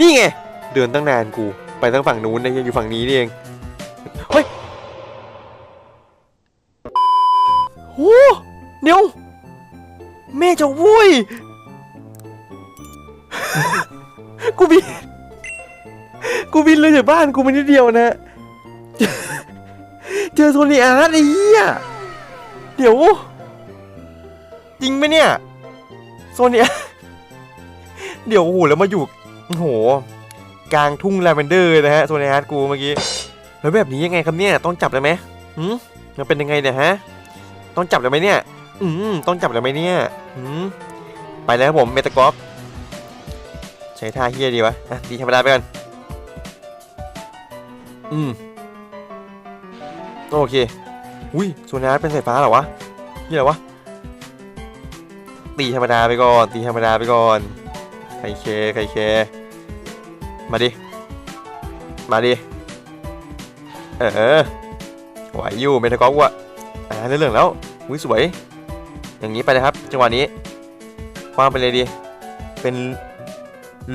นี่ไง เดินตั้งนานกู ไปตั้งฝั่งนู้นนะยังอยู่ฝั่งนี้นี่เอง เฮ้ยโหเดี๋ยว แม่จะวุ้ย กูบิน กูบินเลยจากบ้านกูไปนิดเดียวนะ เจอโซนีอาร์ตไอ้เหี้ย เดี๋ยว จริงไหมเนี่ย โซนีอาร์ตเดี๋ยวโอ้โหแล้วมาอยู่ โอ้โห กลางทุ่งลาเวนเดอร์นะฮะโซนีอาร์ตกูเมื่อกี้ แล้วแบบนี้ยังไงครับเนี่ย ต้องจับเลยไหมหืมมันเป็นยังไงเนี่ยฮะ ต้องจับเลยไหมเนี่ย อืม ต้องจับเลยไหมเนี่ยอืมไปแล้วผมเมตากอฟใช้ท่าเฮียดีวะอะตีธรรมดาไปก่อน อืม โอเค อุ้ยโซนาร์เป็นสายฟ้าเหรอวะนี่เหรอวะ ตีธรรมดาไปก่อน ตีธรรมดาไปก่อนใครเคใครเค มาดิ มาดิ เออไหวอยู่เมตากอฟว่ะอ่าเรื่องแล้วอุ้ยสวย อย่างนี้ไปเลยครับ จังหวะนี้คว้างไปเลยดี เป็น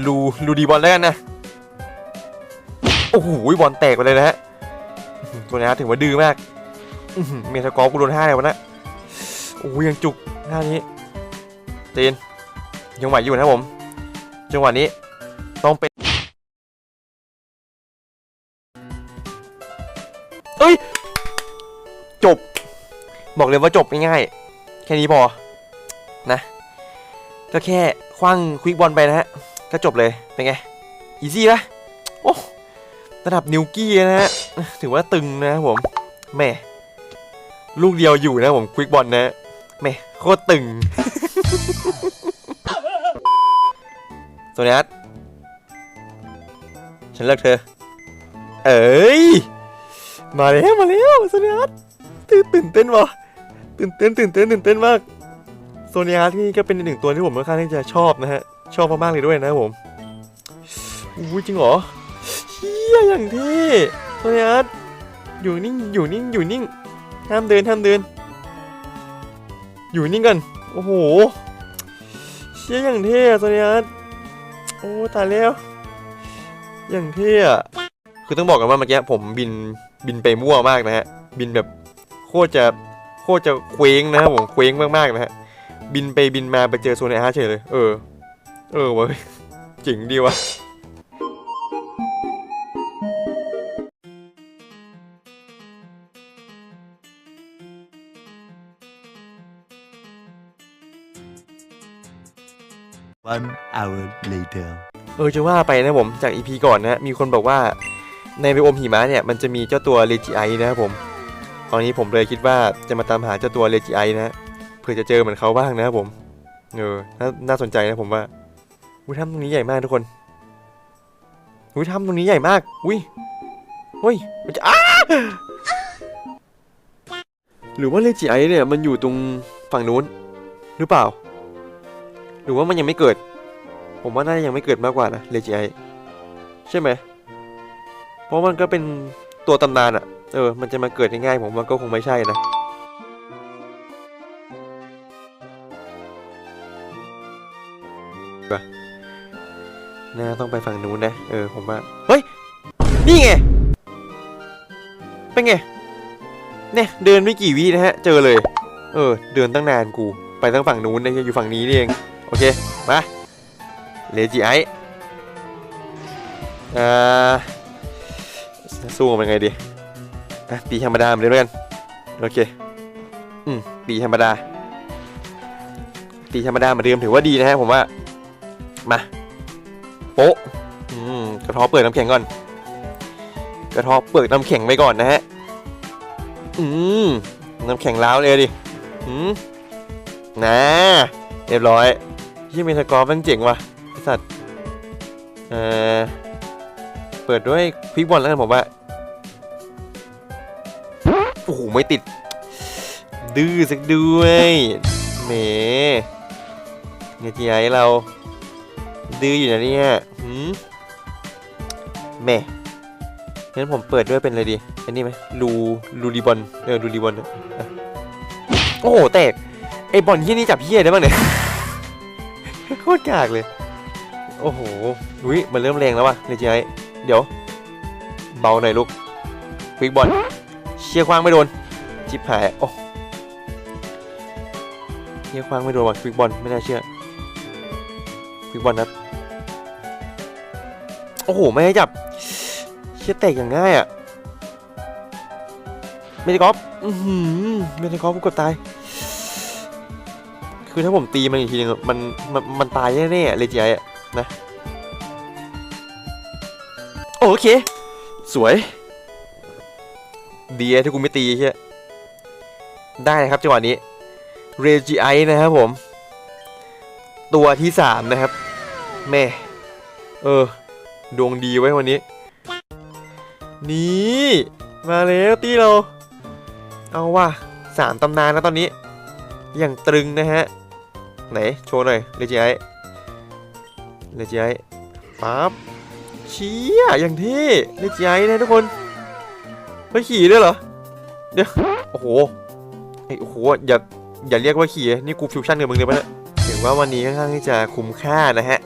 รูรูดีบอลแล้วกันนะ โอ้โหบอลแตกไปเลยนะฮะ ตัวนี้ถือว่าดื้อมาก เมทากอฟกูโดนห้าเลยวะนะโอ้ยยังจุกหน้านี้เตีนยังไหวอยู่นะผม จังหวะนี้ต้องเป็น จบ บอกเลยว่าจบง่ายๆ แค่นี้พอ นะ ก็แค่คว้างควิกบอลไปนะฮะ ก็จบเลย เป็นไง อีซี่ปะโอ้ระดับนิวกี้นะฮะ ถือว่าตึงนะครับผมแหม่ลูกเดียวอยู่นะผมควิกบอลนะแหม่โคตรตึงตัวนี้ฉันเลิกเธอ เอ้ย มาแล้ว มาแล้วโซเนีย ตื่นตื่นเต้นวะตื่นเต้นตื่นเต้นตื่นเต้นมากโซเนียสนี่ก็เป็นอีกหนึ่งตัวที่ผมค่อนข้างที่จะชอบนะฮะ ชอบมากๆเลยด้วยนะผมอู้จริงเหรอเฮียอย่างเท่โซเนียสอยู่นิ่งอยู่นิ่งอยู่นิ่งห้ามเดินห้ามเดิน อยู่นิ่งกันโอ้โหเชี่ยอย่างเท่อะโซเนียสโอ้ตายแล้วอย่างเท่อะคือต้องบอกกันว่าเมื่อกี้ผมบินบินไปมั่วมากนะฮะบินแบบ โคตรจะโคตรจะเคว้งนะครับผมเคว้งมากๆนะฮะบินไปบินมาไปเจอโซนไออาร์เฉยเลย เออ เออเว้ยเจ๋งดีวะ One hour later. เออจะว่าไปนะผมจากอีพีก่อนนะฮะมีคนบอกว่าในไบโอมหิมะเนี่ย มันจะมีเจ้าตัวเลจิไอนะครับผม ตอนนี้ผมเลยคิดว่าจะมาตามหาเจ้าตัวเลจิไอนะเพื่อจะเจอเหมือนเขาบ้างนะครับผม เออนน่าสนใจนะผมว่าอุ้ยถ้ำตรงนี้ใหญ่มากทุกคนอุ้ยถ้ำตรงนี้ใหญ่มาก อุ้ยเฮ้ย มันจะอ้าหรือว่าเลจิไอเนี่ยมันอยู่ตรงฝั่งนู้น หรือเปล่า หรือว่ามันยังไม่เกิด ผมว่าน่าจะยังไม่เกิดมากกว่านะเลจิไอใช่ไหม เพราะมันก็เป็นตัวตำนานอะ เออ มันจะมาเกิดง่ายๆผมว่าก็คงไม่ใช่นะน่าต้องไปฝั่งนู้นนะ เออ ผมว่า เฮ้ย นี่ไง เป็นไง เนี่ย เดินไม่กี่วินะฮะ เจอเลย เออ เดินตั้งนานกู ไปตั้งฝั่งนู้นนะอยู่ฝั่งนี้นี่เอง โอเค มา เลจิไออ่าสู้มันไงดี อะตีธรรมดาเหมือนเดิมแล้วกัน โอเค อืมตีธรรมดาตีธรรมดาเหมือนเดิมถือว่าดีนะฮะผมว่า มา โป๊ะ อืม กระทาะเปลือกน้ำแข็งก่อน กระทาะเปลือกน้ำแข็งไว้ก่อนนะฮะ อืม น้ำแข็งล้าวเลยดิ อืมนะเรียบร้อยยี่เมทากอร์มันเจ๋งว่ะไอสัตว์เอ่อเปิดด้วยควิกบอลแล้วกันผมว่า อ้โหไม่ติด ดื้อสักด้วยแหมเนี่ยทีไอเรา ดื้ออยู่นะเนี่ยหืมแหม่งั้นผมเปิดด้วยเป็นอะไรดีอันนี้ไหมลูลูดีบอลเออลูดีบอลโอ้โหแตกไอบอลที่นี่จับเฮียได้บ้างเนี่ยโคตรกากเลย โอ้โหอุ้ยมันเริ่มแรงแล้วว่ะเลจิไอเดี๋ยว เบาหน่อยลูกควิกบอล เชียร์คว้างไม่โดนจิบหายโอ้เชียร์คว้างไม่โดนว่ะควิกบอลไม่น่าเชื่อควิกบอลนะโอ้โหไม่ให้จับเชียร์แตกอย่างง่ายอะเมดิกอฟอือหือเมดิกอฟกูกดตายคือถ้าผมตีมันอีกทีนึงมันมันมันตายแน่ๆเลยจีไอ้อะนะโอเค สวย ดีที่กูไม่ตีใช่ได้ครับจังหวะนี้เรจิไอนะครับผม ตัวที่สามนะครับ แม่ เออ ดวงดีไว้วันนี้ นี่ มาแล้วตีเรา เอาว่ะสามตำนานนะตอนนี้ อย่างตรึงนะฮะ ไหน โชว์หน่อยเลจิไอเลจิไอปั๊บเชี่ยอย่างเท่เลจิไอนะทุกคน เฮ้ยขี่ด้วยเหรอ เดี๋ยว โอ้โหเฮ้โอ้โห อย่า อย่าเรียกว่าขี่ นี่กูฟิวชั่นกับมึงเลยปะเนี่ยถือว่าวันนี้ค่อนข้างที่จะคุ้มค่านะฮะ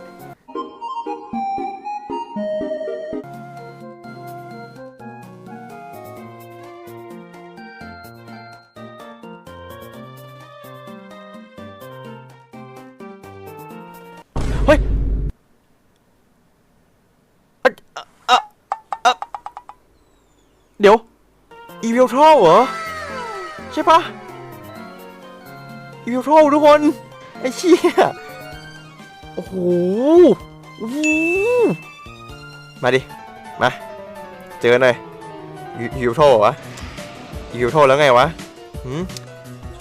เฮ้ยอะอะอะอะเดี๋ยว อีวิลทรเหรอ ใช่ปะอีวิลทรทุกคน ไอ้เชี่ยโอ้โหมาดิ มา เจอหน่อยอีอีวิลทรเหรอวะอีวิลทรแล้วไงวะหืม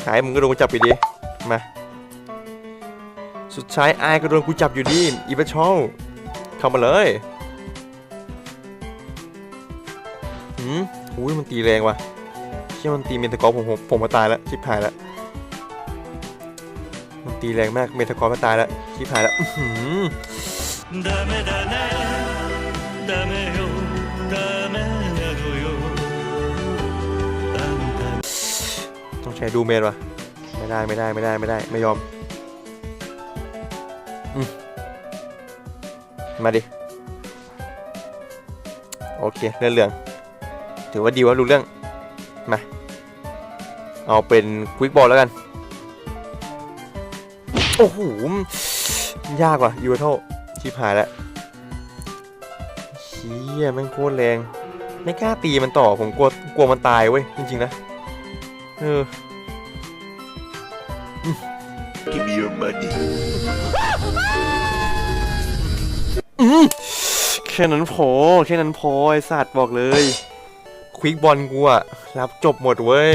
ขายมึงก็โดนกูจับไปดี มา สุดท้ายไอายก็โดนกูจับอยู่ดี อีเวนชอลเข้ามาเลย หืมอุ้ยมันตีแรงว่ะเชื่ยมันตีเมทากอผมผมผมมาตายแล้วชิบหายแล้วมันตีแรงมากเมทากอมาตายแล้วชิบหายแล้วต้องใช้ดูเมนว่ะไม่ได้ไม่ได้ไม่ได้ไม่ได้ไม่ยอมมาดิ โอเคเลือดเหลือง ถือว่าดีว่ารู้เรื่อง มา เอาเป็นควิกบอลแล้วกัน โอ้โห ยากว่ะยูเทลชิบหายแล้วเชี่ยแม่งโคตรแรง ไม่กล้าตีมันต่อ ผมกลัวกลัวมันตายเว้ย จริงๆนะ เออ Give me your money. อืมแค่นั้นพอแค่นั้นพอไอสัตว์บอกเลย ควิกบอลกูอะรับจบหมดเว้ย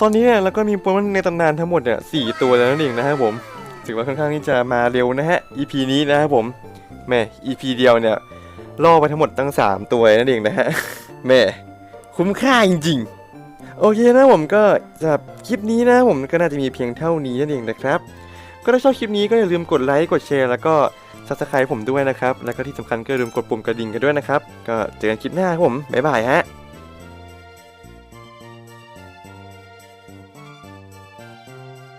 ตอนนี้เนี่ยเราก็มีโปรแกรมในตำนานทั้งหมดเนี่ยสี่ตัวแล้วนั่นเองนะครับผม ถือว่าค่อนข้างที่จะมาเร็วนะฮะ EP นี้นะครับผมแม่ EP เดียวเนี่ยล่อไปทั้งหมดตั้ง 3 ตัวนั่นเองนะฮะแม่คุ้มค่าจริงๆ โอเคนะผมก็สำหรับคลิปนี้นะผมก็น่าจะมีเพียงเท่านี้นั่นเองนะครับ ก็ถ้าชอบคลิปนี้ก็อย่าลืมกดไลค์กดแชร์แล้วก็ ซับสไครต์ผมด้วยนะครับ แล้วก็ที่สำคัญก็อย่าลืมกดปุ่มกระดิ่งกันด้วยนะครับ ก็เจอกันคลิปหน้าครับผม บ๊ายบายฮะ